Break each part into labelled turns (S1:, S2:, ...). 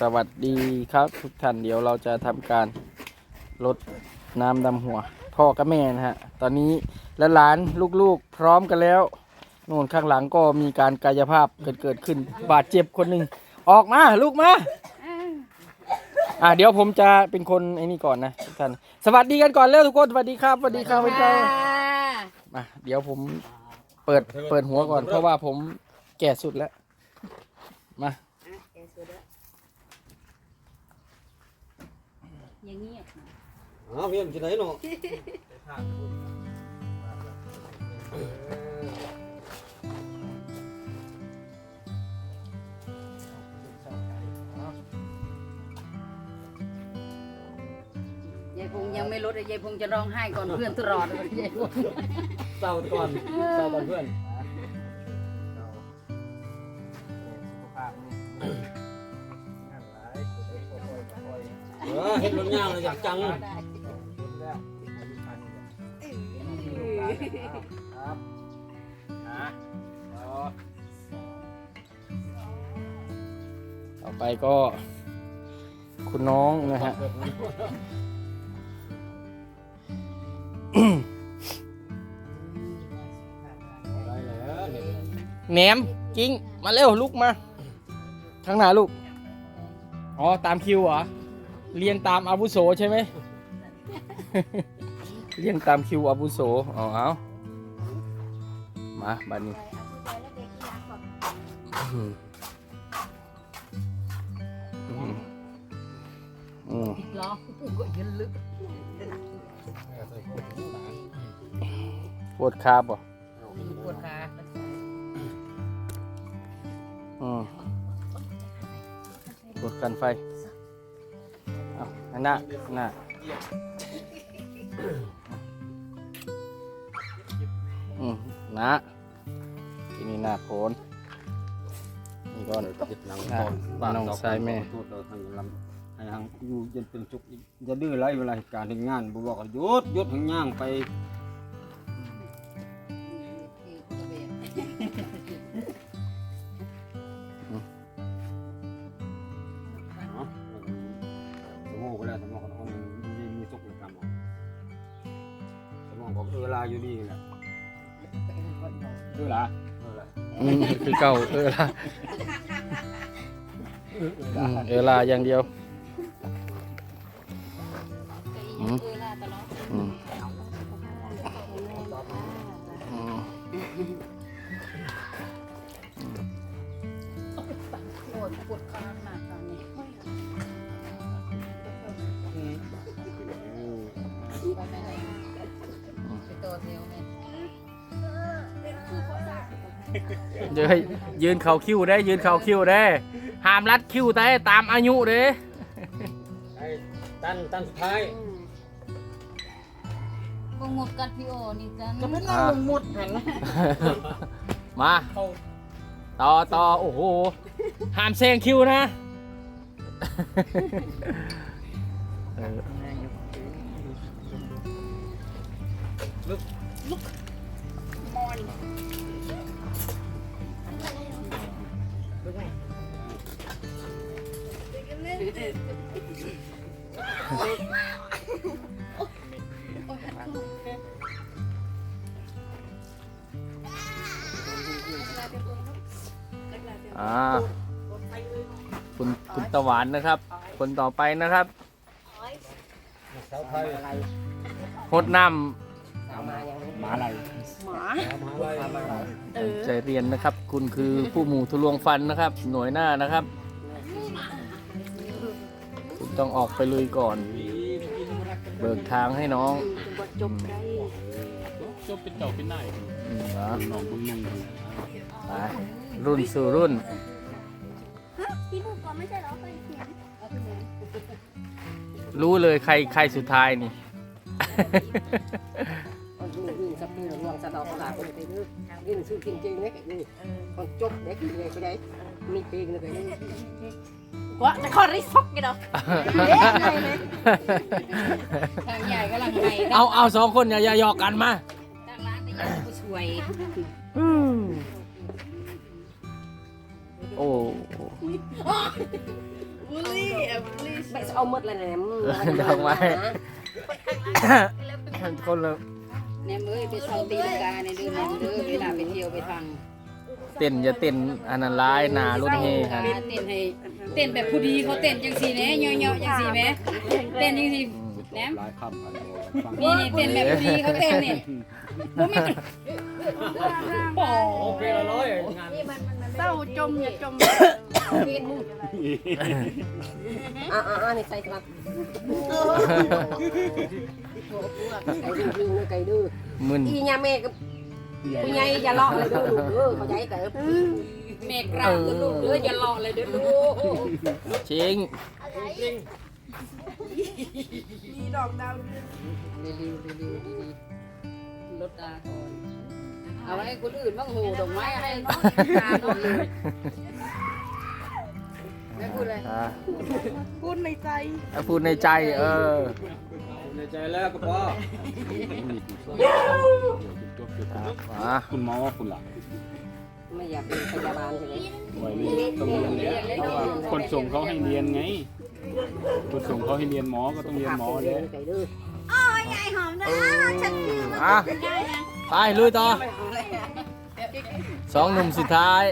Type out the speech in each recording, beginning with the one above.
S1: สวัสดีครับทุกท่านเดี๋ยวเราจะทำการลดน้ำดำหัว พ่อกับแม่นะฮะ ตอนนี้และหลานลูกๆพร้อมกันแล้วนู่นข้างหลังก็มีการกายภาพเกิดเกิดขึ้น บาดเจ็บคนหนึ่งออกมาลูกมาอะเดี๋ยวผมจะเป็นคนไอ้นี่ก่อนนะทุกท่านสวัสดีกันก่อนเร็วทุกคนสวัสดีครับสวัสดีครับสวัสดีมาเดี๋ยวผมเปิดเปิดหัวก่อน เพราะว่าผมแก่สุดแล้วมาแก่สุดแล้ว
S2: อย่างนี้
S3: อ๋อเพียนที่ไหนเนาะ
S2: ยายพงยังไม่ลดเลยยายพงจะร้องไห้ก่อนเพื่อนตลอดเลยยายพง
S3: เศร้าก่อนเศร้าก่อนเพื่อน เออเห็นรถย่างเลยอยากจัง
S1: ต่อไปก็ คุณน้องนะฮะ
S3: ได้แล้วเนี่ย
S1: แหนมกิ้ง มาเร็ว ลูกมา ข้างหน้าลูก อ๋อ ตามคิวเหรอ เรียงตามอาวุโสใช่ไหม เรียงตามคิวอาวุโสอ๋อเอามาบัดนี้อืมอืมอืม
S2: ร้องก็ยืนลึก
S1: ปวดคาบ่
S2: ปวดขา
S1: อืมกดกันไฟ นหน้าหน้าอืมหนะที่นี่หน้าโผนนี่ก่อน
S3: ติดหลัง
S1: อะ
S3: ก่อน
S1: น้องชายแม่
S3: โทษเราทางลำให้ทางอยู่เย็นเป็นสุขอย่าดื้อไรเวลาเหตุการณ์ทำงานบ่บอกว่าหยุดหยุดทางย่างไป คือเก่า
S1: เออละอืมเออลาอย่างเดียวอืมอืมอืม
S2: ปวดปวดขาหนักตอนนี้ไปไหนไปตัวเดียวเนี่ย
S1: เดี๋ยวให้ยืนเข่าคิ้วได้ ยืนเข่าคิ้วได้ห้ามรัดคิ้วได้ตามอายุเด้
S3: ไอ้ตันตันสุดท้าย
S2: บงหมดกันพี่โอนี่จัน
S3: ก็ไม่น่าลงหมดหันนะ
S1: มา
S3: เขา
S1: ต่อต่อโอ้โหห้ามแซงคิวนะ เอออ่าคุณคุณตะหวานนะครับ คนต่อไปนะครับ
S3: สาวไทย
S1: หดน้
S3: หมาอะไรหมาอะไรำ
S1: ตั้งใจเรียนนะครับ คุณคือผู้หมู่ทะลวงฟันนะครับ หน่วยหน้านะครับคุณ ต้องออกไปลุยก่อน เบิกทางให้น้อง
S2: จบได้
S4: จบเป็นเจ้าเป็นนาย
S1: อืมนะ
S4: น้องบุญนุ่ง
S1: ไปรุ่นสู่รุ่น
S5: พี่พูดก่อนไม่ใช่เหรอเคยเขียน
S1: รู้เลยใครใครสุดท้ายนี่
S6: คนดูดูสับปีหลวงสะดอกหลาคนไปดูยินชื่อจริงๆเนี่ยนี่คนจบเด็กเลยก็ได้มีปีกเลย
S5: วะแต่คอริซอกกันเนาะ
S2: ทางใหญ่กำลังไป
S1: เอาเอาสองคนอย่าอย่าหยอกกันมา
S2: ทางร้านแต่ยังไม่ช่วย
S1: โอ้
S6: ไม่เอาหมดเลยนะมึง
S1: ดอกไม้คนละ
S2: แหนมเอ้ยไปส่องตีลังกาในเดือนนั้นเด้อเวลาไปเที่ยวไปทาง
S1: เต้นอย่าเต้นอันนั้นร้ายหนารถเฮฮะ
S2: เต้นให้ เต้นแบบผู้ดีเขาเต้นจังสีแหน่เยาะๆจังสีแหมเต้นจังสีแหนม
S3: หลายคำอันนี้ฟัง
S2: นี่นี่เต้นแบบผู้ดีเขาเต้นนี่บ่มีกันโอ้
S3: โอเคละร้อยงาน
S5: เศร้าจมอย่าจม
S6: เพี้ยนมึงอ่าอ่าในใส่ครับไก่ดื้อดื้อไก่ดื้อ
S1: มึน
S6: อีญาแม่กับผู้ใหญ่อย่าเลาะเลยเด้อลูกเด้อเข้าใจเด้อ
S2: แม่กราบเด้อลูกเด้ออย่าหลอกเลยเด้อลูก
S1: จริง
S5: มีดอกดาว
S2: เร็วๆเร็วๆดีๆลดตาก่อนเอาให้คนอื่นบ้างโหดอกไม้ให้ตาก่อนเลยไม่พูดเลย
S1: อะ
S5: พูดในใจ
S1: พูดในใจ เออ
S3: ในใจแล้วก็พอ
S1: ครับมา
S4: คุณหมอว่าคุณล่ะ
S6: ไม่อยากเป็นพยาบาลใช่ไหม
S4: ไว้นี่ต้องเรียนแล้วเพราะว่าคนส่งเขาให้เรียนไง คนส่งเขาให้เรียนหมอก็ต้องเรียนหมอเลย
S6: ไก่ดื้อ
S5: โอ้ยยายหอมนะฉันคือ
S1: อะไปลุยต่อสองหนุ่มสุดท้าย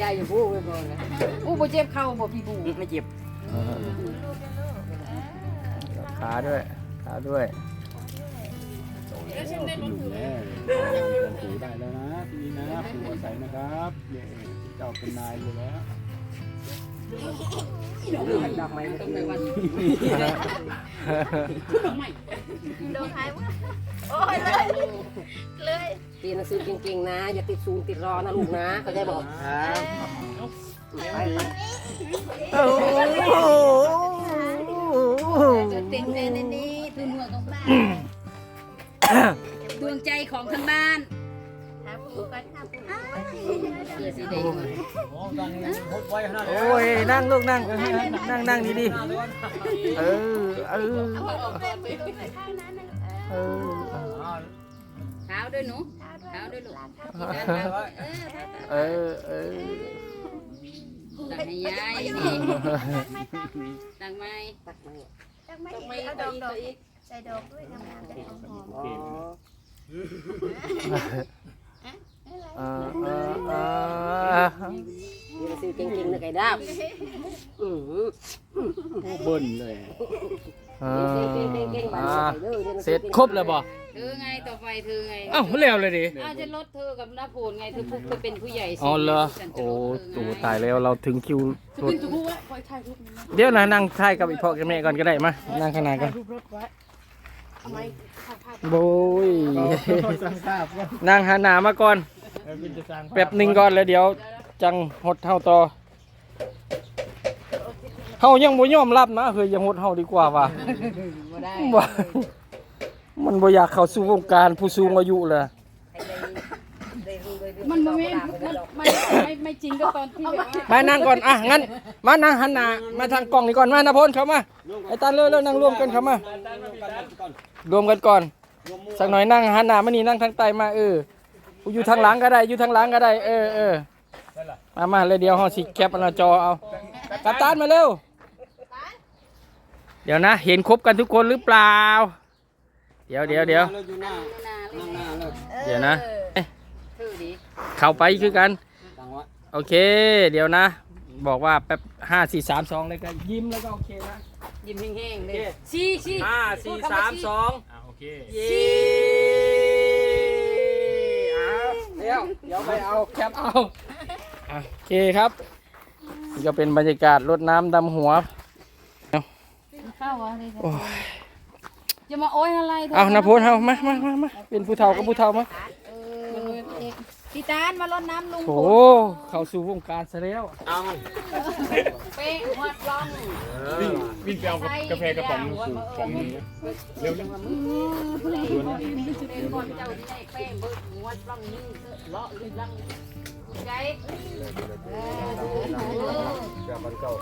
S6: ยายอย่าพูดไว้ก่อนนะ
S2: อู้บ่เจ็บเข่าบ่พี่บู
S1: ไม่เจ็บขาด้วย ขาด้วย
S4: แล้วฉันได้รถแล้วผูได้แล้วนะทีนี้นะผูอาศัยนะครับเย้เจ้าเป็นนายอยู่แล้ว
S6: ดอกไม้
S2: ต้องไปวัน
S5: ดอกหายวะโอ้ยเลยเลย
S6: เรีนหนังสือเก่งๆนะ อย่าติดศูนติดรอนะลูกนะเข้าใจบอกไปไป
S2: เต็มใจใน ดวงใจของทั้งบ้านเสือสีแดง
S3: โอ้
S1: ยนั่งลูกนั่งนั่งนั่งดีดีเออเออเออ
S2: เท้าด้วยหนูเท้าด้วยลูก
S1: เออเออ
S2: ตักให้ยายนี่ตักไหม
S6: ตักไม้
S5: จังไม่เอาดอกดอก ส่ดอกด้วยงามๆจะหอม
S6: อ๋อ
S1: เออเออเออ
S6: เรียนหนังสือเก่งๆนะไก่ดาวอือ
S4: เบิ้ลเลย
S1: เอ
S6: เก่งๆเก่งๆบ้า
S1: อ่า
S6: เส
S1: ร็จครบแล้วบ่
S2: เธอไงต่อไปเธอไง
S1: อ้าวแล้วเลยดิ
S2: อ้าจจะลดเธอกับน้าโผลไงเธอพูดเธอเป็นผู้ใหญ่
S1: อ๋อเหรอโอ้ตู
S2: อไง
S1: ตายแล้วเราถึงคิวรถ
S2: เดี๋
S1: ยวนะนั่งถ่ายกับอีพ่อกับแม่ก่อนก็ได้มานั่งข้างในกัน
S2: รูปรถไว้ทำไมถ่ายภาพ
S1: โบยนั่งหันหน้ามาก่อนแป๊บหนึ่งก่อนแล้วเดี๋ยวจังหดเฮาต่อเฮายังบ่ยอมรับนะเฮ้ยอยังหดเฮาดีกว่าว่ะ
S2: บ่ได้
S1: ว่ามันบ่อยากเข้าสู่วงการผู้สูงอายุเลย
S2: มันบ่แม่มันมันไม่ไม่จริงก็ตอนที่แบบว่า
S1: มานั่งก่อน อะ งั้น มานั่งหันหน้ามาทางกล้องนี่ก่อน มานะพลเข้ามา ไอ้ตันเร็วๆนั่งรวมกันเข้ามา รวมกันก่อน สักหน่อยนั่งหันหน้ามานี่นั่งทางใต้มาเออ อยู่ทางหลังก็ได้ อยู่ทางหลังก็ได้ เออเออมามาเลยเดี๋ยวเฮาสิแคปหน้าจอเอา กัปตันมาเร็ว เดี๋ยวนะ เห็นครบกันทุกคนหรือเปล่า เดี๋ยวเดี๋ยวเดี๋ยว
S3: นา
S2: เดี๋
S1: ยวนะ
S2: เธอ
S1: เข้าไปคือกัน
S3: ตั้งไว้
S1: โอเค เดี๋ยวนะ บอกว่าแป๊บห้าสี่สามสองเลยกันยิ้มแล้วก็โอเคนะ
S2: ยิ้มแห้งๆเลยชี้ชี้
S1: ห้าสี่สามสอง
S4: อ่าโอเค
S1: เย้เอาเดี๋ยวเดี๋ยวไปเอาแคปเอาอะโอเคครับนี่ก็เป็นบรรยากาศรดน้ำดำหัว
S2: ข้าวอะไรจะมาโอ้ยอะไร
S1: เอานะพูดเอามามามามาเป็นผู้เฒ่ากับผู้เฒ่ามา
S2: พี่ตาลมารดน้ำลุง
S1: โถเข้าสู่วงการซะแล้ว
S3: เอา
S2: เป๊ะหัดล่อง
S4: วิ่งวิ่งไปเอากาแฟกระป๋องสูบของนี้เร็วเร็ว
S2: เป็นคนเจ้าที่ได้เป๊ะเบิดหัวล่องนี่เลาะลึกล่องใจ
S3: เดี๋ยวมันเก่า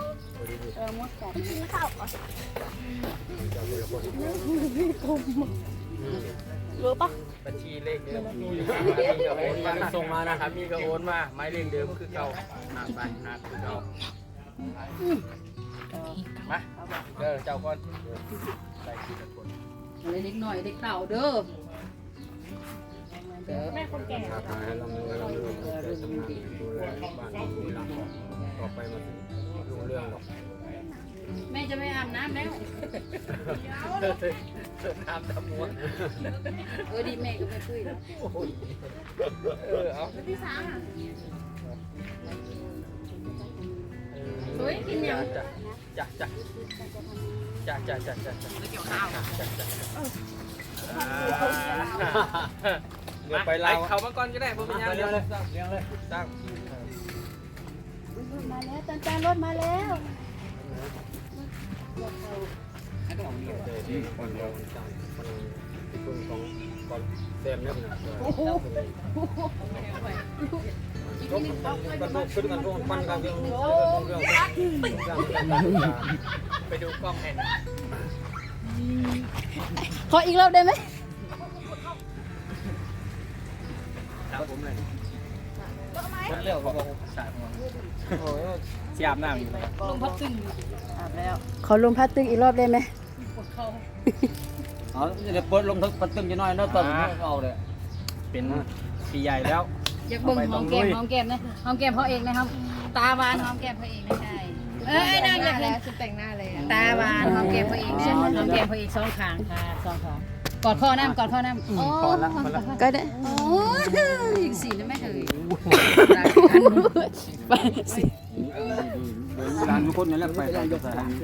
S5: รู้ปะ
S1: บัญชีเลขเดิมมีก็โอนมาส่งมานะครับมีก็โอนมาหมายเลขเดิมคือเก่าหาไปหาคือเก่ามาเด้อเจ้าก่อนใส่ทีละคน
S2: อะไรเด็กหน่อยเด็กเต่าเด้อเด้อ
S5: แม่คนแก่
S3: ครับให้เราเราเราเราทำงานดูแลบ้านดูหลังต่อไปมาถึงเรื่องหรอก
S2: แม่จะไม่อาบน้ำแล้ว
S1: น้ำดำหัว
S2: เออดีแม่ก็ไม่คุยแล้ว
S1: เออเอา
S5: พี่ช้างอะ
S1: เฮ้ยกินยังจ้ะจ้ะจ้ะจ้ะจ้ะจ้ะจ้ะจ้ะเกี่ยวข้าวจ้ะจ้ะจ้ะเดี๋ยวไปเราเขามาก่อนก็ได้เพราะเป็นยังเดี๋ยวเลยเลี้ยงเลยตั้ง
S5: มาแล้วจานจานรถมาแล้ว
S1: ไปดูกล้องแห่ง
S2: ขออีกรอบได้ไหม
S1: ครับผมเลยเร็วเขาสายหัวโอ้ ยเสียบน้ำอยู่เลย
S2: ลงพับตึง
S6: ขอลมพัดตึกอีกรอบได้ไหม
S3: อ๋อเดี๋ยวเปิดลงทึกปัดตึงจะน้อยนะตอนนี้เอาเลย
S1: เป็นปีใหญ่แล้ว
S2: อยากเบิ่งหอมแก้มหอมแก้มนะหอมแก้มเขาเองนะครับ ตาหวานหอมแก้มเขาเองนะใช่เอ้ยนั่งอยากเห็น
S5: จะแต่งหน้าเลยอะ
S2: ตาหวานหอมแก้มเขาเองหอมแก้มเขาเองสองข้างค่ะสองข้าง กอดพ่อน้ำกอดพ่อน้ำม
S1: พ่
S6: ก็ได้
S2: โอ้ยอีกสีนะแม่เอ๋ยรักกัน
S6: ไปสิ
S3: การทุกคนนี่นแหละไปเราจะสถานี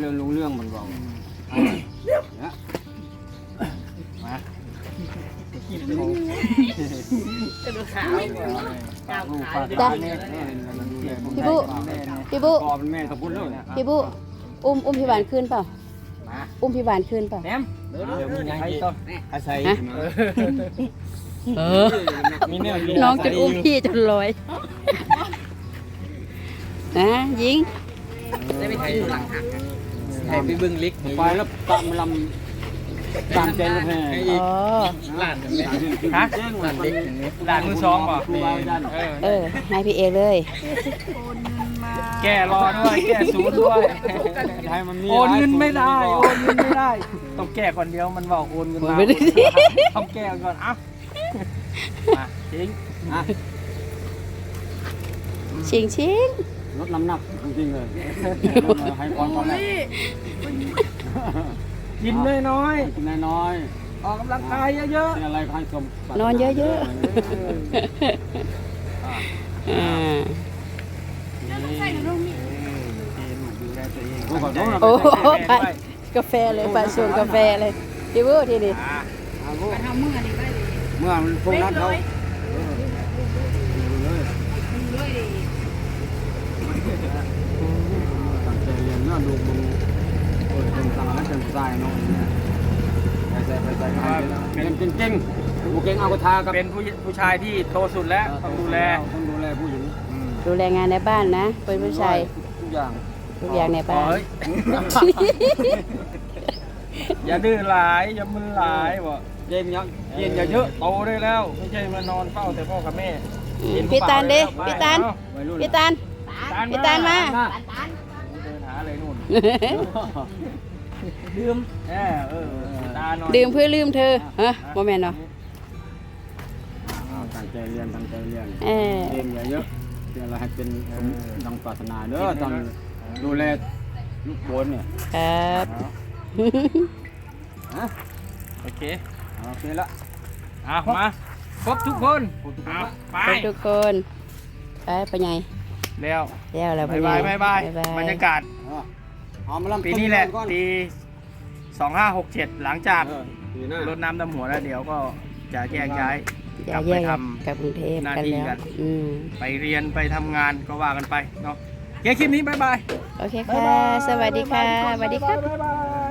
S3: เรื่องรู้เรื่องมันบอก
S6: เนี่ยมากิ
S3: นของกระขาพี่บุพี่พี่
S6: พี่บุอุ้มอุ้มพี่หวานคืนเปล่าอุ้มพี่หวานคืนเปล่า
S1: อีกต้อง
S3: อาศัย
S6: เออ
S1: มีเนี่ย
S6: น้องจะอุ้มพี่จนลอย นะยิง
S1: ได้ไปถ่ายหลังหักให้ไปเบิ้งลิก
S3: ไปแล้วตามลำตามใจรถแห่
S6: อ๋อ
S1: ร้านฮะร้านเล็กร้านมือสองป่ะเออ
S6: เออให้พี่เอเลย
S1: แก้รอด้วยแก้ศูนย์ด้วย
S3: ไทยมันมี
S1: โอนเงินไม่ได้โอนเงินไม่ได้ ต้องแก้ก่อนเดียวมันบอกโอนเงินมาต้องแก้ก่อนเอ้ามาทิ้ง
S6: ชิงชิง
S3: ลดน้ำหนักจริงๆเลยให้ก่อนก่อนแรก
S1: กินน้อย
S3: กินน้อย
S1: ๆออกกำลังกายเยอะ
S3: ๆกินอะไรให้สม
S6: นอนเยอะๆอ่า
S3: โอ้ขอโทษ
S6: โอ้
S1: ๆ
S6: ไปกาแฟเลยไปส่วนกาแฟเลยพี่บุทีนี้
S2: ไปทำเมื่อนี่ได้เลย
S3: เมื่อพวกนั้นเขา
S2: ด้วยดิ
S3: ตั้งใจเรียนเนาะดูมึงเออเป็นต่างแล้วเป็นสายเนาะไปใส่ไปใส่เก่งจริงๆกูเก่งเอากระทากับ
S1: เป็นผู้ผู้ชายที่โตสุดแล้วต้องดูแล
S3: ต้องดูแลผู้หญิง
S6: ดูแลงานในบ้านนะเป็นผู้ชาย
S3: ทุกอย่าง
S6: ทุกอย่างในบ้าน
S1: เฮ้ยอย่าดื้อหลายอย่ามึนหลายบ่
S3: เย็นยัง
S1: เย็นอย่าเยอะโตได้แล้ว ไม่ใช่มานอนเฝ้าแต่พ่อกับแม่
S6: อืมพี่ตาลเด้พี่ตาล
S3: วัยรุ่น
S6: พี่ตาลพี่ตาลมา
S1: เดินหาอะไรนู่นดื่มแหมเออตาหน่อย
S6: ดื่มเพื่อลืมเธอฮะโมเมนต์เนาะ
S3: ตั้งใจเรียนตั้งใจเรียน
S6: เออ
S3: เรียนอย่าเยอะเรียนอะไรให้เป็นดังปรารถนาเด้อต้อง ดูแลลูกโบนเนี่ย
S6: ครับ
S3: ฮะ
S1: โอเค
S3: โอเคละ
S1: เอามาครบทุกคนเอาไป
S6: ขอบทุกคนไปไปไง
S1: แล้ว
S6: แล้วแล้ว
S1: บายบายบายบาย
S6: บ๊าย
S1: บรรยากาศ
S3: เอามาลำ
S1: ปีนี้แหละปีสองห้าหกเจ็ดหลังจาก
S3: ปีหน้าร
S1: ดน้ำดำหัวแล้วเดี๋ยวก็จะแยกย้าย
S6: อย่าแยก
S1: กลับไปทำ
S6: กับกรุงเทพ
S1: หน้า
S6: กัน
S1: ที่
S6: แล้ว
S1: กัน
S6: อืม
S1: ไปเรียนไปทำงานก็ว่ากันไปเนาะโอ เคคลิปนี้บายบาย
S6: โอเคค่ะ สวัสดีค่ะ สวัสดีครับ
S1: บ๊ายบาย